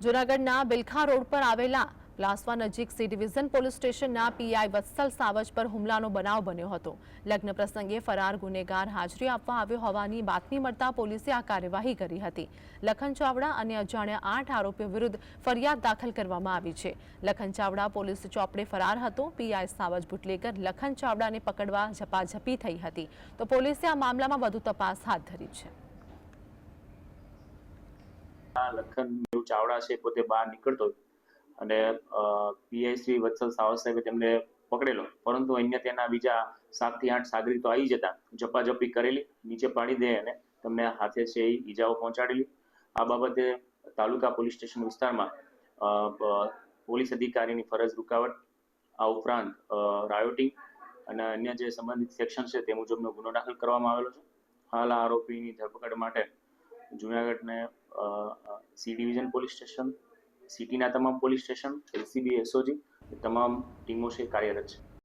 જૂનાગઢના બિલખા રોડ પર આવેલા લાસવા નજીક સી ડિવિઝન પોલીસ સ્ટેશનના પીઆઈ વત્સલ સાવજ પર હુમલાનો બનાવ બન્યો હતો. લગ્ન પ્રસંગે ફરાર ગુનેગાર હાજરી આપવા આવ્યો હોવાની બાતમી મળતા પોલીસે આ કાર્યવાહી કરી હતી. લખન ચાવડા અને અજાણ્યા આઠ આરોપીઓ વિરુદ્ધ ફરિયાદ દાખલ કરવામાં આવી છે. લખન ચાવડા પોલીસ ચોપડે ફરાર હતો. પીઆઈ સાવજ બુટલેકર લખન ચાવડાને પકડવા ઝપાઝપી થઈ હતી. તો પોલીસે આ મામલામાં વધુ તપાસ હાથ ધરી છે. ચાવડા છે પોતે બહાર નીકળતો અને પીઆઈ વત્સલ સાવર સાહેબે તેમને પકડેલો. પરંતુ અહીંયા તેના બીજા સાતથી આઠ સાગરીતો આવી જતા. ઝપાઝપી કરેલી, નીચે પાડી દે અને તમને હાથે છે ઈજાઓ પહોંચાડેલી. આ બાબતે તાલુકા પોલીસ સ્ટેશન વિસ્તારમાં પોલીસ અધિકારીની ફરજ રૂકાવટ, આ ઉપરાંત રાયોટિંગ અને અન્ય જે સંબંધિત સેક્શન છે તે મુજબનો ગુનો દાખલ કરવામાં આવેલો છે. હાલ આરોપીની ધરપકડ માટે જુનાગઢને સી ડિવિઝન પોલીસ સ્ટેશન, સિટીના તમામ પોલીસ સ્ટેશન, એલસીબી, એસઓજી તમામ ટીમો છે કાર્યરત છે.